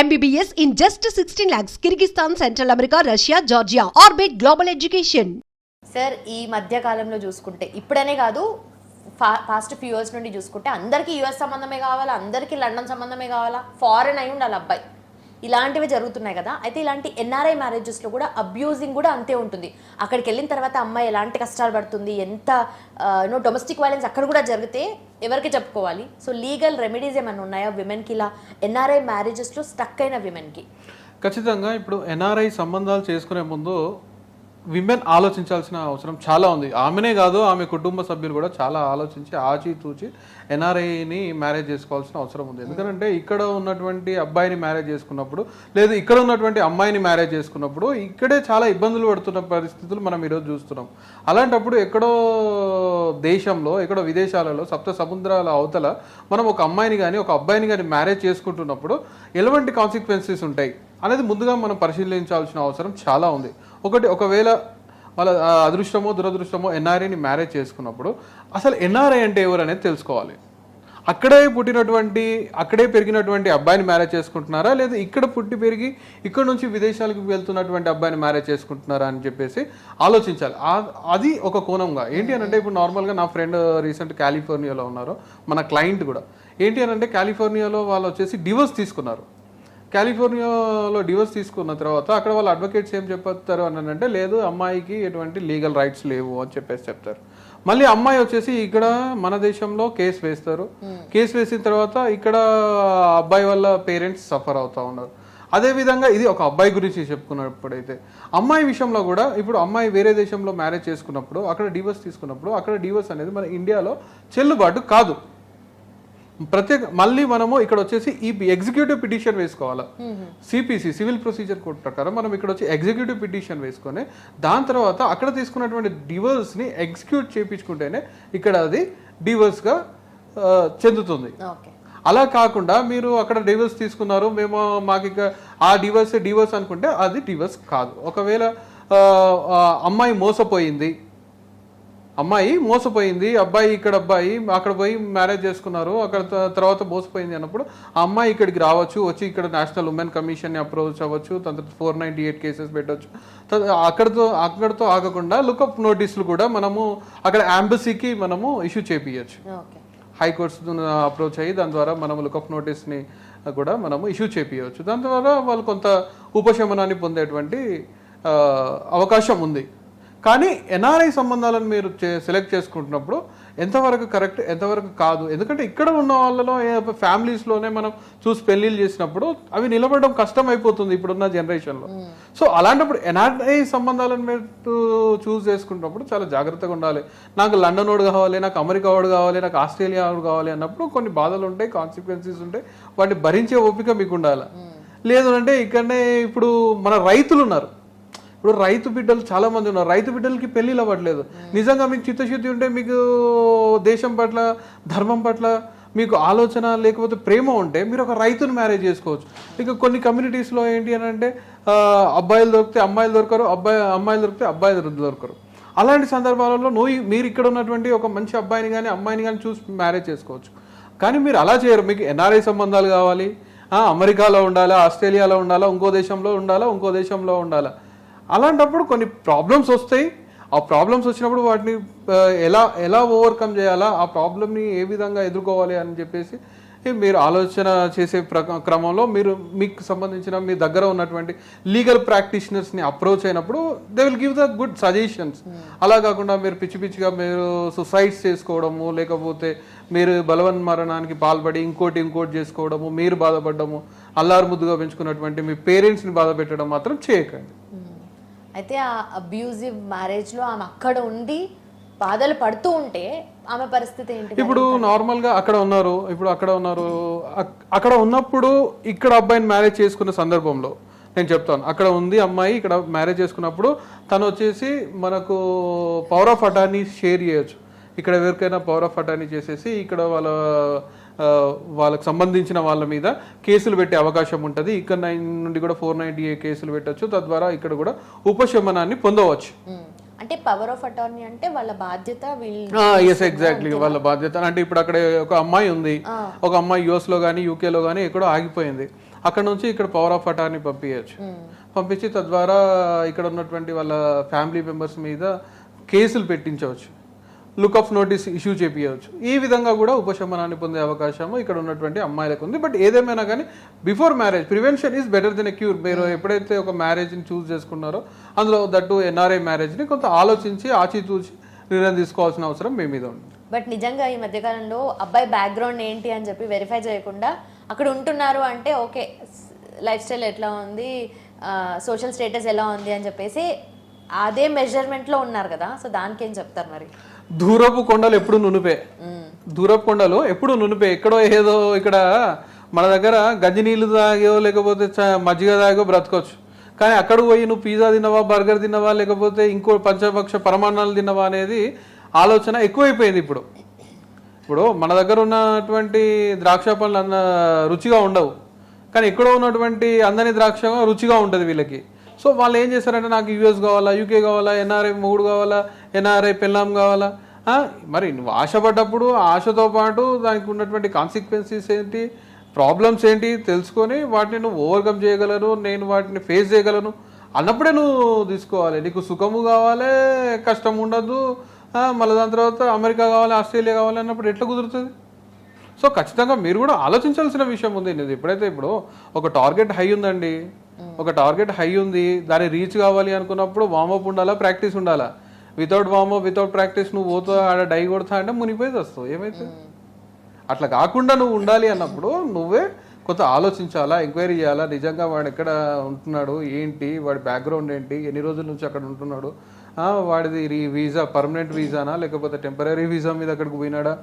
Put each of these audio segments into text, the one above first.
MBBS in just sixteen lakhs Kyrgyzstan central America Russia Georgia orbit global education sir ఈ మధ్య కాలంలో చూసుకుంటే ఇప్పుడనే కాదు ఫా పాస్ట్ ఫ్యూ ఇయర్స్ నుండి చూసుకుంటే అందరికీ యుఎస్ సంబంధమే కావాలా? అందరికీ లండన్ సంబంధమే కావాలా? ఫారెన్ అయి ఉండాలి అబ్బాయి. ఇలాంటివి జరుగుతున్నాయి కదా. అయితే ఇలాంటి ఎన్ఆర్ఐ మ్యారేజెస్లో కూడా అబ్యూజింగ్ కూడా అంతే ఉంటుంది. అక్కడికి వెళ్ళిన తర్వాత అమ్మాయి ఎలాంటి కష్టాలు పడుతుంది ఎంత యూనో డొమెస్టిక్ వైలెన్స్ అక్కడ కూడా జరిగితే ఎవరికి చెప్పుకోవాలి? సో లీగల్ రెమెడీస్ ఏమైనా ఉన్నాయా విమెన్కి ఇలా ఎన్ఆర్ఐ మ్యారేజెస్లో స్టక్ అయిన విమెన్కి ఖచ్చితంగా ఇప్పుడు ఎన్ఆర్ఐ సంబంధాలు చేసుకునే ముందు విమెన్ ఆలోచించాల్సిన అవసరం చాలా ఉంది. ఆమెనే కాదు ఆమె కుటుంబ సభ్యులు కూడా చాలా ఆలోచించి ఆచితూచి ఎన్ఆర్ఐని మ్యారేజ్ చేసుకోవాల్సిన అవసరం ఉంది. ఎందుకంటే ఇక్కడ ఉన్నటువంటి అబ్బాయిని మ్యారేజ్ చేసుకున్నప్పుడు లేదు ఇక్కడ ఉన్నటువంటి అమ్మాయిని మ్యారేజ్ చేసుకున్నప్పుడు ఇక్కడే చాలా ఇబ్బందులు పడుతున్న పరిస్థితులు మనం ఈరోజు చూస్తున్నాం. అలాంటప్పుడు ఎక్కడో దేశంలో ఎక్కడో విదేశాలలో సప్త సముద్రాల అవతల మనం ఒక అమ్మాయిని కానీ ఒక అబ్బాయిని కానీ మ్యారేజ్ చేసుకుంటున్నప్పుడు ఎలాంటి కాన్సిక్వెన్సెస్ ఉంటాయి? అనేది ముందుగా మనం పరిశీలించాల్సిన అవసరం చాలా ఉంది. ఒకటి ఒకవేళ వాళ్ళ అదృష్టమో దురదృష్టమో ఎన్ఆర్ఐని మ్యారేజ్ చేసుకున్నప్పుడు అసలు ఎన్ఆర్ఐ అంటే ఎవరు అనేది తెలుసుకోవాలి. అక్కడే పుట్టినటువంటి అక్కడే పెరిగినటువంటి అబ్బాయిని మ్యారేజ్ చేసుకుంటున్నారా? లేదా ఇక్కడ పుట్టి పెరిగి ఇక్కడ నుంచి విదేశాలకు వెళ్తున్నటువంటి అబ్బాయిని మ్యారేజ్ చేసుకుంటున్నారా అని చెప్పేసి ఆలోచించాలి. అది ఒక కోణంగా. ఏంటి అని అంటే ఇప్పుడు నార్మల్గా నా ఫ్రెండ్ రీసెంట్ కాలిఫోర్నియాలో ఉన్నారు మన క్లయింట్ కూడా. ఏంటి అని అంటే కాలిఫోర్నియాలో వాళ్ళు వచ్చేసి డివోర్స్ తీసుకున్నారు. కాలిఫోర్నియాలో డివోర్స్ తీసుకున్న తర్వాత అక్కడ వాళ్ళ అడ్వకేట్స్ ఏం చెప్తారు అని అంటే లేదు అమ్మాయికి ఎటువంటి లీగల్ రైట్స్ లేవు అని చెప్పేసి చెప్తారు. మళ్ళీ అమ్మాయి వచ్చేసి ఇక్కడ మన దేశంలో కేసు వేస్తారు. కేసు వేసిన తర్వాత ఇక్కడ అబ్బాయి వాళ్ళ పేరెంట్స్ సఫర్ అవుతా ఉన్నారు. అదే విధంగా ఇది ఒక అబ్బాయి గురించి చెప్పుకున్నప్పుడైతే అమ్మాయి విషయంలో కూడా ఇప్పుడు అమ్మాయి వేరే దేశంలో మ్యారేజ్ చేసుకున్నప్పుడు అక్కడ డివోర్స్ తీసుకున్నప్పుడు అక్కడ డివోర్స్ అనేది మన ఇండియాలో చెల్లుబాటు కాదు. ప్రత్యేక మళ్ళీ మనము ఇక్కడ వచ్చేసి ఈ ఎగ్జిక్యూటివ్ పిటిషన్ వేసుకోవాలి? సిపిసి సివిల్ ప్రొసీజర్ కోడ్ ప్రకారం మనం ఇక్కడ వచ్చి ఎగ్జిక్యూటివ్ పిటిషన్ వేసుకొని దాని తర్వాత అక్కడ తీసుకున్నటువంటి డివోర్స్ని ఎగ్జిక్యూట్ చేయించుకుంటేనే ఇక్కడ అది డివోర్స్గా చెందుతుంది. అలా కాకుండా మీరు అక్కడ డివోర్స్ తీసుకున్నారు మేము మాకు ఇక ఆ డివోర్స్ డివోర్స్ అనుకుంటే అది డివోర్స్ కాదు. ఒకవేళ అమ్మాయి మోసపోయింది అమ్మాయి మోసపోయింది అబ్బాయి ఇక్కడ అబ్బాయి అక్కడ పోయి మ్యారేజ్ చేసుకున్నారు అక్కడ తర్వాత మోసపోయింది అన్నప్పుడు ఆ అమ్మాయి ఇక్కడికి రావచ్చు వచ్చి ఇక్కడ నేషనల్ ఉమెన్ కమిషన్ని అప్రోచ్ అవ్వచ్చు తర్వాత ఫోర్ నైంటీ ఎయిట్ కేసెస్ పెట్టవచ్చు అక్కడతో అక్కడతో ఆగకుండా లుకప్ నోటీసులు కూడా మనము అక్కడ అంబసీకి మనము ఇష్యూ చేపియచ్చు. ఓకే. హైకోర్ట్స్ అప్రోచ్ అయ్యి దాని ద్వారా మనం లుకప్ నోటీస్ని కూడా మనము ఇష్యూ చేపించవచ్చు దాని ద్వారా వాళ్ళు కొంత ఉపశమనాన్ని పొందేటువంటి అవకాశం ఉంది. కానీ ఎన్ఆర్ఐ సంబంధాలను మీరు సెలెక్ట్ చేసుకుంటున్నప్పుడు ఎంతవరకు కరెక్ట్ ఎంతవరకు కాదు? ఎందుకంటే ఇక్కడ ఉన్న వాళ్ళలో ఫ్యామిలీస్లోనే మనం చూసి పెళ్ళిళ్ళు చేసినప్పుడు అవి నిలబడడం కష్టం అయిపోతుంది ఇప్పుడున్న జనరేషన్లో సో అలాంటప్పుడు ఎన్ఆర్ఐ సంబంధాలను మీరు చూస్ చేసుకున్నప్పుడు చాలా జాగ్రత్తగా ఉండాలి. నాకు లండన్ వాడు కావాలి నాకు అమెరికా వాడు కావాలి నాకు ఆస్ట్రేలియా వాడు కావాలి అన్నప్పుడు కొన్ని బాధలు ఉంటాయి కాన్సిక్వెన్సెస్ ఉంటాయి. వాటిని భరించే ఓపిక మీకు ఉండాలి. లేదు అంటే ఇక్కడనే ఇప్పుడు మన రైతులు ఉన్నారు. ఇప్పుడు రైతు బిడ్డలు చాలా మంది ఉన్నారు. రైతు బిడ్డలకి పెళ్ళిళ్ళు అవ్వట్లేదు. నిజంగా మీకు చిత్తశుద్ధి ఉంటే మీకు దేశం పట్ల ధర్మం పట్ల మీకు ఆలోచన లేకపోతే ప్రేమ ఉంటే మీరు ఒక రైతును మ్యారేజ్ చేసుకోవచ్చు. ఇక కొన్ని కమ్యూనిటీస్లో ఏంటి అని అంటే అబ్బాయిలు దొరికితే అమ్మాయిలు దొరకరు అబ్బాయి అమ్మాయిలు దొరికితే అబ్బాయిలు దొరకరు. అలాంటి సందర్భాలలో నువ్వు మీరు ఇక్కడ ఉన్నటువంటి ఒక మంచి అబ్బాయిని కానీ అమ్మాయిని కానీ చూసి మ్యారేజ్ చేసుకోవచ్చు. కానీ మీరు అలా చేయరు. మీకు ఎన్ఆర్ఐ సంబంధాలు కావాలి. అమెరికాలో ఉండాలా ఆస్ట్రేలియాలో ఉండాలా ఇంకో దేశంలో ఉండాలా ఇంకో దేశంలో ఉండాలా. అలాంటప్పుడు కొన్ని ప్రాబ్లమ్స్ వస్తాయి. ఆ ప్రాబ్లమ్స్ వచ్చినప్పుడు వాటిని ఎలా ఎలా ఓవర్కమ్ చేయాలా ఆ ప్రాబ్లమ్ని ఏ విధంగా ఎదుర్కోవాలి అని చెప్పేసి మీరు ఆలోచన చేసే క్రమంలో మీరు మీకు సంబంధించిన మీ దగ్గర ఉన్నటువంటి లీగల్ ప్రాక్టీషనర్స్ని అప్రోచ్ అయినప్పుడు they will give the good suggestions అలా కాకుండా మీరు పిచ్చి పిచ్చిగా మీరు సుసైడ్స్ చేసుకోవడము లేకపోతే మీరు బలవన్ మరణానికి పాల్పడి ఇంకోటి ఇంకోటి చేసుకోవడము మీరు బాధపడము అల్లారు ముద్దుగా పెంచుకున్నటువంటి మీ పేరెంట్స్ని బాధ పెట్టడం మాత్రం చేయకండి. అయితే ఆ అబ్యూజివ్ మ్యారేజ్లో ఆమె అక్కడ ఉండి బాధలు పడుతూ ఉంటే ఆమె పరిస్థితి ఏంటి? ఇప్పుడు నార్మల్గా అక్కడ ఉన్నారు ఇప్పుడు అక్కడ ఉన్నారు అక్కడ ఉన్నప్పుడు ఇక్కడ అబ్బాయిని మ్యారేజ్ చేసుకున్న సందర్భంలో నేను చెప్తాను. అక్కడ ఉంది అమ్మాయి ఇక్కడ మ్యారేజ్ చేసుకున్నప్పుడు తను వచ్చేసి మనకు పవర్ ఆఫ్ అటార్నీ షేర్ చేయొచ్చు. ఇక్కడ ఎవరికైనా పవర్ ఆఫ్ అటార్నీ చేసేసి ఇక్కడ వాళ్ళ వాళ్ళకి సంబంధించిన వాళ్ళ మీద కేసులు పెట్టే అవకాశం ఉంటుంది. ఇక్కడ నైన్ నుండి కూడా ఫోర్ నైంటీ ఏ కేసులు పెట్టచ్చు. తద్వారా ఇక్కడ కూడా ఉపశమనాన్ని పొందవచ్చు. అంటే పవర్ ఆఫ్ అటార్నీ అంటే వాళ్ళ బాధ్యత వీళ్ళు ఎస్ ఎగ్జాక్ట్లీ వాళ్ళ బాధ్యత. అంటే ఇప్పుడు అక్కడ ఒక అమ్మాయి ఉంది. ఒక అమ్మాయి యుఎస్లో కానీ యూకే లో కానీ ఎక్కడో ఆగిపోయింది. అక్కడ నుంచి ఇక్కడ పవర్ ఆఫ్ అటార్నీ పంపించచ్చు పంపించి తద్వారా ఇక్కడ ఉన్నటువంటి వాళ్ళ ఫ్యామిలీ మెంబర్స్ మీద కేసులు పెట్టించవచ్చు. లుక్ ఆఫ్ నోటీస్ ఇష్యూ చేపించవచ్చు ఈ విధంగా కూడా ఉపశమనాన్ని పొందే అవకాశము ఇక్కడ ఉన్నటువంటి అమ్మాయిలకు ఉంది. బట్ ఏదేమైనా కానీ before marriage prevention is better than a cure. మీరు ఎప్పుడైతే ఒక మ్యారేజ్ని చూస్ చేసుకున్నారో అందులో దట్టు ఎన్ఆర్ఐ మ్యారేజ్ని కొంత ఆలోచించి ఆచితూచి నిర్ణయం తీసుకోవాల్సిన అవసరం మీ మీద ఉంది. బట్ నిజంగా ఈ మధ్యకాలంలో అబ్బాయి బ్యాక్గ్రౌండ్ ఏంటి అని చెప్పి వెరిఫై చేయకుండా అక్కడ ఉంటున్నారు అంటే ఓకే లైఫ్ స్టైల్ ఎట్లా ఉంది సోషల్ స్టేటస్ ఎలా ఉంది అని చెప్పేసి అదే మెజర్మెంట్లో ఉన్నారు కదా. సో దానికి ఏం చెప్తారు మరి? దూరపు కొండలు ఎప్పుడు నునుపే. దూరపు కొండలు ఎప్పుడు నునుపే. ఎక్కడో ఏదో ఇక్కడ మన దగ్గర గంజి నీళ్ళు తాగో లేకపోతే మజ్జిగ తాగో బ్రతకొచ్చు. కానీ అక్కడికి పోయి నువ్వు పిజ్జా తిన్నావా బర్గర్ తిన్నావా లేకపోతే ఇంకో పంచపక్ష పరమాన్నాలు తిన్నావా అనేది ఆలోచన ఎక్కువైపోయింది ఇప్పుడు. ఇప్పుడు మన దగ్గర ఉన్నటువంటి ద్రాక్ష పళ్ళు అన్న రుచిగా ఉండవు. కానీ ఎక్కడో ఉన్నటువంటి అందని ద్రాక్ష రుచిగా ఉంటుంది వీళ్ళకి. సో వాళ్ళు ఏం చేస్తారంటే నాకు యూఎస్ కావాలా యూకే కావాలా ఎన్ఆర్ఐ మూడు కావాలా ఎన్ఆర్ఐ పెళ్ళాం కావాలా? మరి నువ్వు ఆశపడ్డప్పుడు ఆశతో పాటు దానికి ఉన్నటువంటి కాన్సిక్వెన్సెస్ ఏంటి ప్రాబ్లమ్స్ ఏంటి తెలుసుకొని వాటిని నువ్వు ఓవర్కమ్ చేయగలను నేను వాటిని ఫేస్ చేయగలను. అన్నప్పుడే నువ్వు తీసుకోవాలి. నీకు సుఖము కావాలి కష్టం ఉండదు. మళ్ళీ దాని తర్వాత అమెరికా కావాలి ఆస్ట్రేలియా కావాలి అన్నప్పుడు ఎట్లా కుదురుతుంది? సో ఖచ్చితంగా మీరు కూడా ఆలోచించాల్సిన విషయం ఉంది. ఇది ఎప్పుడైతే ఇప్పుడు ఒక టార్గెట్ హై ఉందండి ఒక టార్గెట్ హై ఉంది దాన్ని రీచ్ కావాలి అనుకున్నప్పుడు వార్మప్ ఉండాలా ప్రాక్టీస్ ఉండాలా? వితౌట్ వార్మప్ వితౌట్ ప్రాక్టీస్ నువ్వు పోతా ఆడ డై కొడతా అంటే మునిగిపోయి వస్తావు ఏమైతే అట్లా కాకుండా నువ్వు ఉండాలి అన్నప్పుడు నువ్వే కొంత ఆలోచించాలా ఎంక్వైరీ చేయాలా? నిజంగా వాడు ఎక్కడ ఉంటున్నాడు? ఏంటి? వాడి బ్యాక్గ్రౌండ్ ఏంటి? ఎన్ని రోజుల నుంచి అక్కడ ఉంటున్నాడు? వాడిది రీ- వీసా పర్మనెంట్ వీసానా? లేకపోతే టెంపరీ వీసా మీద అక్కడికి పోయినాడా?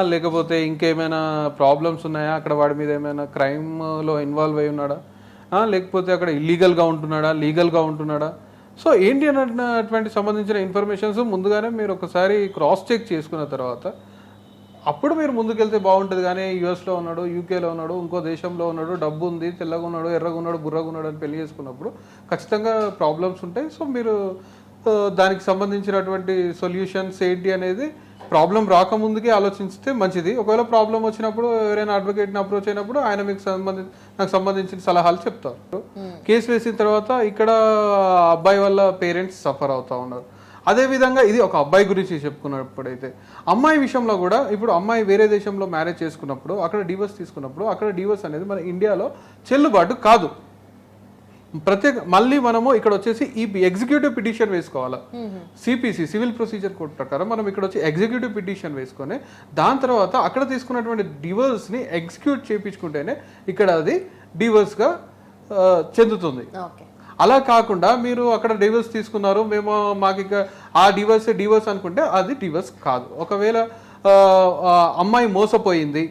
లేకపోతే ఇంకేమైనా ప్రాబ్లమ్స్ ఉన్నాయా? అక్కడ వాడి మీద ఏమైనా క్రైమ్లో ఇన్వాల్వ్ అయి ఉన్నాడా? లేకపోతే అక్కడ ఇల్లీగల్గా ఉంటున్నాడా? లీగల్గా ఉంటున్నాడా? సో ఏంటి అన్నటువంటి సంబంధించిన ఇన్ఫర్మేషన్స్ ముందుగానే మీరు ఒకసారి క్రాస్ చెక్ చేసుకున్న తర్వాత అప్పుడు మీరు ముందుకెళ్తే బాగుంటుంది. కానీ యూఎస్లో ఉన్నాడు యూకేలో ఉన్నాడు ఇంకో దేశంలో ఉన్నాడు డబ్బు ఉంది తెల్లగా ఉన్నాడు ఎర్రగా ఉన్నాడు బుర్రగా ఉన్నాడు అని పెళ్ళి చేసుకున్నప్పుడు ఖచ్చితంగా ప్రాబ్లమ్స్ ఉంటాయి. సో మీరు దానికి సంబంధించినటువంటి సొల్యూషన్స్ ఏంటి అనేది ప్రాబ్లం రాకముందుకే ఆలోచిస్తే మంచిది. ఒకవేళ ప్రాబ్లం వచ్చినప్పుడు ఎవరైనా అడ్వకేట్ని అప్రోచ్ అయినప్పుడు ఆయన మీకు సంబంధించి నాకు సంబంధించిన సలహాలు చెప్తారు. కేసు వేసిన తర్వాత ఇక్కడ అబ్బాయి వల్ల పేరెంట్స్ సఫర్ అవుతా ఉన్నారు. అదే విధంగా ఇది ఒక అబ్బాయి గురించి చెప్పుకున్నప్పుడైతే అమ్మాయి విషయంలో కూడా ఇప్పుడు అమ్మాయి వేరే దేశంలో మ్యారేజ్ చేసుకున్నప్పుడు అక్కడ డివోర్స్ తీసుకున్నప్పుడు అక్కడ డివోర్స్ అనేది మన ఇండియాలో చెల్లుబాటు కాదు. ప్రత్యేక మళ్ళీ మనము ఇక్కడ వచ్చేసి ఈ ఎగ్జిక్యూటివ్ పిటిషన్ వేసుకోవాలా. సిపిసి సివిల్ ప్రొసీజర్ కోడ్ ప్రకారం మనం ఇక్కడ వచ్చి ఎగ్జిక్యూటివ్ పిటిషన్ వేసుకొని దాని తర్వాత అక్కడ తీసుకున్నటువంటి డివోర్స్ని ఎగ్జిక్యూట్ చేయించుకుంటేనే ఇక్కడ అది డివోర్స్గా చెందుతుంది. అలా కాకుండా మీరు అక్కడ డివోర్స్ తీసుకున్నారు మేము మాకు ఇక ఆ డివోర్స్ డివోర్స్ అనుకుంటే అది డివోర్స్ కాదు. ఒకవేళ అమ్మాయి మోసపోయింది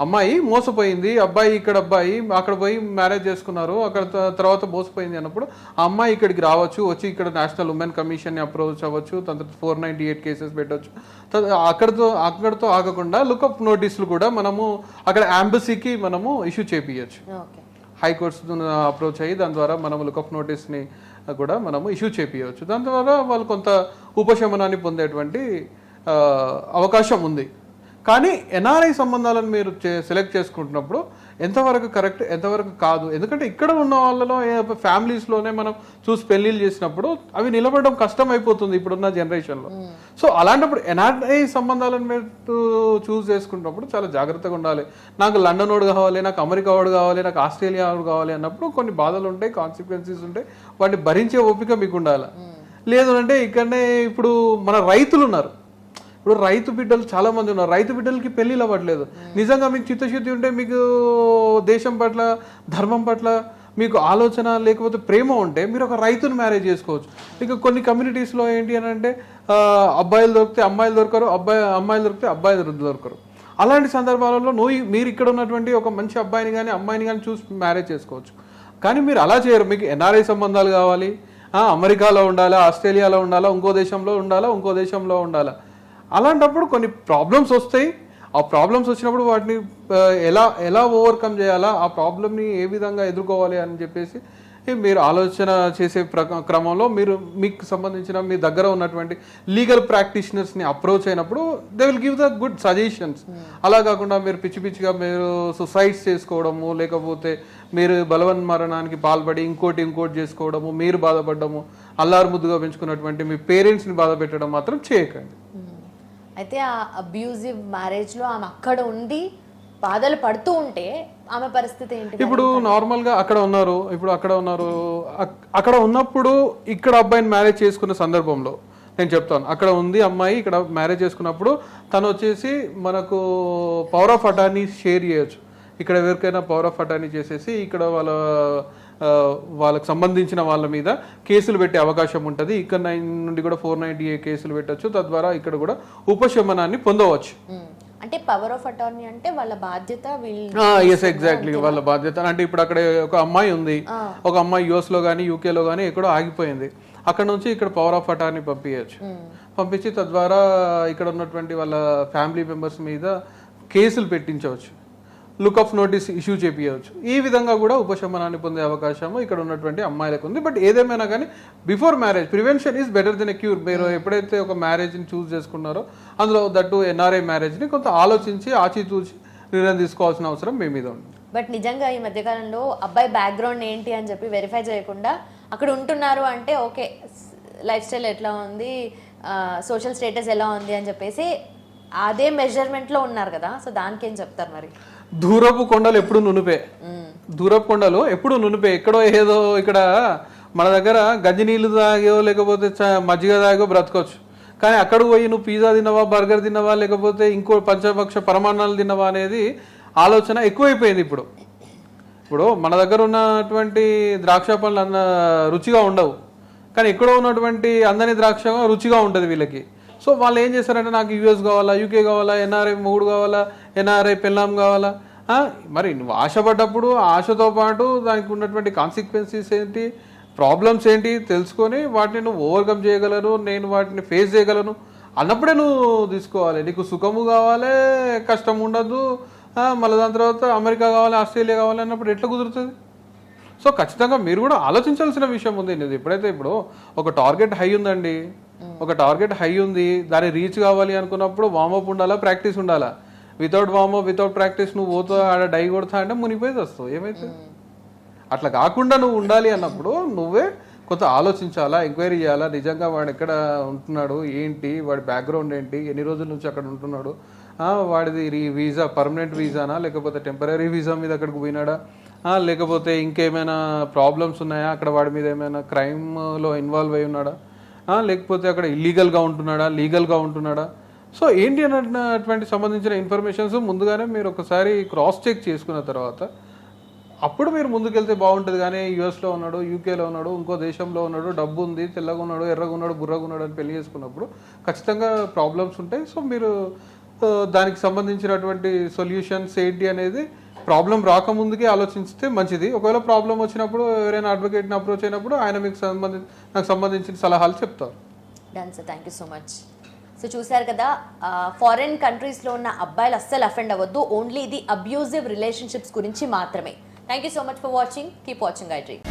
అమ్మాయి మోసపోయింది అబ్బాయి ఇక్కడ అబ్బాయి అక్కడ పోయి మ్యారేజ్ చేసుకున్నారు అక్కడ తర్వాత మోసపోయింది అన్నప్పుడు ఆ అమ్మాయి ఇక్కడికి రావచ్చు వచ్చి ఇక్కడ నేషనల్ ఉమెన్ కమిషన్ని అప్రోచ్ అవ్వచ్చు తర్వాత ఫోర్ నైంటీ ఎయిట్ కేసెస్ పెట్టవచ్చు అక్కడతో అక్కడతో ఆగకుండా లుకప్ నోటీసులు కూడా మనము అక్కడ అంబసీకి మనము ఇష్యూ చేపించచ్చు ఓకే. హైకోర్ట్స్ అప్రోచ్ అయ్యి దాని ద్వారా మనం లుకప్ నోటీస్ని కూడా మనము ఇష్యూ చేపించవచ్చు దాని ద్వారా వాళ్ళు కొంత ఉపశమనాన్ని పొందేటువంటి అవకాశం ఉంది. కానీ ఎన్ఆర్ఐ సంబంధాలను మీరు సెలెక్ట్ చేసుకుంటున్నప్పుడు ఎంతవరకు కరెక్ట్ ఎంతవరకు కాదు? ఎందుకంటే ఇక్కడ ఉన్న వాళ్ళలో ఫ్యామిలీస్లోనే మనం చూసి పెళ్ళిళ్ళు చేసినప్పుడు అవి నిలబడడం కష్టం అయిపోతుంది ఇప్పుడున్న జనరేషన్లో సో అలాంటప్పుడు ఎన్ఆర్ఐ సంబంధాలను మీరు చూస్ చేసుకున్నప్పుడు చాలా జాగ్రత్తగా ఉండాలి. నాకు లండన్ వాడు కావాలి నాకు అమెరికా వాడు కావాలి నాకు ఆస్ట్రేలియా వాడు కావాలి అన్నప్పుడు కొన్ని బాధలు ఉంటాయి కాన్సిక్వెన్సెస్ ఉంటాయి. వాటిని భరించే ఓపిక మీకు ఉండాలి. లేదు అంటే ఇక్కడనే ఇప్పుడు మన రైతులు ఉన్నారు. ఇప్పుడు రైతు బిడ్డలు చాలా మంది ఉన్నారు. రైతు బిడ్డలకి పెళ్ళిళ్ళు అవ్వట్లేదు. నిజంగా మీకు చిత్తశుద్ధి ఉంటే మీకు దేశం పట్ల ధర్మం పట్ల మీకు ఆలోచన లేకపోతే ప్రేమ ఉంటే మీరు ఒక రైతును మ్యారేజ్ చేసుకోవచ్చు. ఇక కొన్ని కమ్యూనిటీస్లో ఏంటి అని అంటే అబ్బాయిలు దొరికితే అమ్మాయిలు దొరకరు అబ్బాయి అమ్మాయిలు దొరికితే అబ్బాయిలు దొరకరు. అలాంటి సందర్భాలలో నువ్వు మీరు ఇక్కడ ఉన్నటువంటి ఒక మంచి అబ్బాయిని కానీ అమ్మాయిని కానీ చూసి మ్యారేజ్ చేసుకోవచ్చు. కానీ మీరు అలా చేయరు. మీకు ఎన్ఆర్ఐ సంబంధాలు కావాలి. అమెరికాలో ఉండాలా ఆస్ట్రేలియాలో ఉండాలా ఇంకో దేశంలో ఉండాలా ఇంకో దేశంలో ఉండాలా. అలాంటప్పుడు కొన్ని ప్రాబ్లమ్స్ వస్తాయి. ఆ ప్రాబ్లమ్స్ వచ్చినప్పుడు వాటిని ఎలా ఎలా ఓవర్కమ్ చేయాలా ఆ ప్రాబ్లమ్ని ఏ విధంగా ఎదుర్కోవాలి అని చెప్పేసి మీరు ఆలోచన చేసే క్రమంలో మీరు మీకు సంబంధించిన మీ దగ్గర ఉన్నటువంటి లీగల్ ప్రాక్టీషనర్స్ని అప్రోచ్ అయినప్పుడు they will give the good suggestions అలా కాకుండా మీరు పిచ్చి పిచ్చిగా మీరు సుసైడ్స్ చేసుకోవడము లేకపోతే మీరు బలవన్ మరణానికి పాల్పడి ఇంకోటి ఇంకోటి చేసుకోవడము మీరు బాధపడము అల్లారు ముద్దుగా పెంచుకున్నటువంటి మీ పేరెంట్స్ని బాధ పెట్టడం మాత్రం చేయకండి. అయితే ఆ అబ్యూజివ్ మ్యారేజ్లో ఆమె అక్కడ ఉండి బాధలు పడుతూ ఉంటే ఆమె పరిస్థితి ఏంటి? ఇప్పుడు నార్మల్గా అక్కడ ఉన్నారు ఇప్పుడు అక్కడ ఉన్నారు అక్కడ ఉన్నప్పుడు ఇక్కడ అబ్బాయిని మ్యారేజ్ చేసుకున్న సందర్భంలో నేను చెప్తాను. అక్కడ ఉంది అమ్మాయి ఇక్కడ మ్యారేజ్ చేసుకున్నప్పుడు తను వచ్చేసి మనకు పవర్ ఆఫ్ అటార్నీ షేర్ చేయొచ్చు. ఇక్కడ ఎవరికైనా పవర్ ఆఫ్ అటార్నీ చేసేసి ఇక్కడ వాళ్ళ వాళ్ళకి సంబంధించిన వాళ్ళ మీద కేసులు పెట్టే అవకాశం ఉంటుంది. ఇక్కడ నైన్ నుండి కూడా ఫోర్ నైన్టీ ఏ కేసులు పెట్టొచ్చు. తద్వారా ఇక్కడ కూడా ఉపశమనాన్ని పొందవచ్చు. అంటే పవర్ ఆఫ్ అటార్నీ అంటే వాళ్ళ బాధ్యత ఎస్ ఎగ్జాక్ట్లీ వాళ్ళ బాధ్యత. అంటే ఇప్పుడు అక్కడ ఒక అమ్మాయి ఉంది. ఒక అమ్మాయి యుఎస్లో కానీ యూకేలో కానీ ఎక్కడో ఆగిపోయింది. అక్కడ నుంచి ఇక్కడ పవర్ ఆఫ్ అటార్నీ పంపించచ్చు పంపించి తద్వారా ఇక్కడ ఉన్నటువంటి వాళ్ళ ఫ్యామిలీ మెంబర్స్ మీద కేసులు పెట్టించవచ్చు. లుక్ ఆఫ్ నోటీస్ ఇష్యూ చేయవచ్చు ఈ విధంగా కూడా ఉపశమనాన్ని పొందే అవకాశము ఇక్కడ ఉన్నటువంటి అమ్మాయిలకు ఉంది. బట్ ఏదేమైనా కానీ before marriage prevention is better than a cure. మీరు ఎప్పుడైతే ఒక మ్యారేజ్ని చూస్ చేసుకున్నారో అందులో దట్టు ఎన్ఆర్ఐ మ్యారేజ్ని కొంత ఆలోచించి ఆచితూచి నిర్ణయం తీసుకోవాల్సిన అవసరం మీ మీద ఉంది. బట్ నిజంగా ఈ మధ్యకాలంలో అబ్బాయి బ్యాక్గ్రౌండ్ ఏంటి అని చెప్పి వెరిఫై చేయకుండా అక్కడ ఉంటున్నారు అంటే ఓకే లైఫ్ స్టైల్ ఎట్లా ఉంది సోషల్ స్టేటస్ ఎలా ఉంది అని చెప్పేసి అదే మెజర్మెంట్లో ఉన్నారు కదా. సో దానికి ఏం చెప్తారు మరి? దూరపు కొండలు ఎప్పుడు నునుపే. దూరపు కొండలు ఎప్పుడు నునుపే. ఎక్కడో ఏదో ఇక్కడ మన దగ్గర గంజి నీళ్ళు తాగో లేకపోతే మజ్జిగ తాగో బ్రతకొచ్చు. కానీ అక్కడికి పోయి నువ్వు పిజ్జా తిన్నావా బర్గర్ తిన్నావా లేకపోతే ఇంకో పంచభక్ష పరమాన్నాలు తిన్నావా అనేది ఆలోచన ఎక్కువైపోయింది ఇప్పుడు. ఇప్పుడు మన దగ్గర ఉన్నటువంటి ద్రాక్ష పళ్ళు అన్న రుచిగా ఉండవు. కానీ ఎక్కడో ఉన్నటువంటి అందని ద్రాక్ష రుచిగా ఉంటుంది వీళ్ళకి. సో వాళ్ళు ఏం చేస్తారంటే నాకు యూఎస్ కావాలా యూకే కావాలా ఎన్ఆర్ఐ మూడు కావాలా ఎన్ఆర్ఐ పెళ్ళాం కావాలా? మరి నువ్వు ఆశపడ్డప్పుడు ఆశతో పాటు దానికి ఉన్నటువంటి కాన్సిక్వెన్సీస్ ఏంటి ప్రాబ్లమ్స్ ఏంటి తెలుసుకొని వాటిని నువ్వు ఓవర్కమ్ చేయగలను నేను వాటిని ఫేస్ చేయగలను అన్నప్పుడే నువ్వు తీసుకోవాలి. నీకు సుఖము కావాలి కష్టం ఉండదు. మళ్ళీ దాని తర్వాత అమెరికా కావాలి ఆస్ట్రేలియా కావాలి అన్నప్పుడు ఎట్లా కుదురుతుంది? సో ఖచ్చితంగా మీరు కూడా ఆలోచించాల్సిన విషయం ఉంది. నేను ఎప్పుడైతే ఇప్పుడు ఒక టార్గెట్ హై ఉందండి ఒక టార్గెట్ హై ఉంది దాన్ని రీచ్ కావాలి అనుకున్నప్పుడు వామప్ ఉండాలా ప్రాక్టీస్ ఉండాలా? వితౌట్ వామప్ వితౌట్ ప్రాక్టీస్ నువ్వు పోతా ఆడ డై కొడతా అంటే మునిగిపోయి వస్తావు ఏమైతే? అట్లా కాకుండా నువ్వు ఉండాలి అన్నప్పుడు నువ్వే కొంత ఆలోచించాలా ఎంక్వైరీ చేయాలా? నిజంగా వాడు ఎక్కడ ఉంటున్నాడు? ఏంటి? వాడి బ్యాక్గ్రౌండ్ ఏంటి? ఎన్ని రోజుల నుంచి అక్కడ ఉంటున్నాడు? వాడిది వీసా పర్మనెంట్ వీసానా? లేకపోతే టెంపరీ వీసా మీద అక్కడికి పోయినాడా? లేకపోతే ఇంకేమైనా ప్రాబ్లమ్స్ ఉన్నాయా? అక్కడ వాడి మీద ఏమైనా క్రైమ్లో ఇన్వాల్వ్ అయి ఉన్నాడా? లేకపోతే అక్కడ ఇల్లీగల్గా ఉంటున్నాడా? లీగల్గా ఉంటున్నాడా? సో ఏంటి అన్నటువంటి సంబంధించిన ఇన్ఫర్మేషన్స్ ముందుగానే మీరు ఒకసారి క్రాస్ చెక్ చేసుకున్న తర్వాత అప్పుడు మీరు ముందుకెళ్తే బాగుంటుంది. కానీ యూఎస్లో ఉన్నాడు యూకేలో ఉన్నాడు ఇంకో దేశంలో ఉన్నాడు డబ్బు ఉంది తెల్లగా ఉన్నాడు ఎర్రగా ఉన్నాడు బుర్రగా ఉన్నాడు అని పెళ్ళి చేసుకున్నప్పుడు ఖచ్చితంగా ప్రాబ్లమ్స్ ఉంటాయి. సో మీరు దానికి సంబంధించినటువంటి సొల్యూషన్స్ ఏంటి అనేది ప్రాబ్లం రాకముందుకే ఆలోచిస్తే మంచిది. ఒకవేళ ప్రాబ్లం వచ్చినప్పుడు ఎవరైనా అడ్వకేట్ని అప్రోచ్ అయినప్పుడు ఆయన మీకు సంబంధించి నాకు సంబంధించిన సలహాలు చెప్తారు. Done sir thank you so much so చూశారు కదా ఫారిన్ కంట్రీస్లో ఉన్న అబ్బాయిలు అస్సలు అఫెండ్ అవ్వద్దు. ఓన్లీ ఇది అబ్యూజివ్ రిలేషన్షిప్స్ గురించి మాత్రమే. Thank you so much for watching keep watching I dream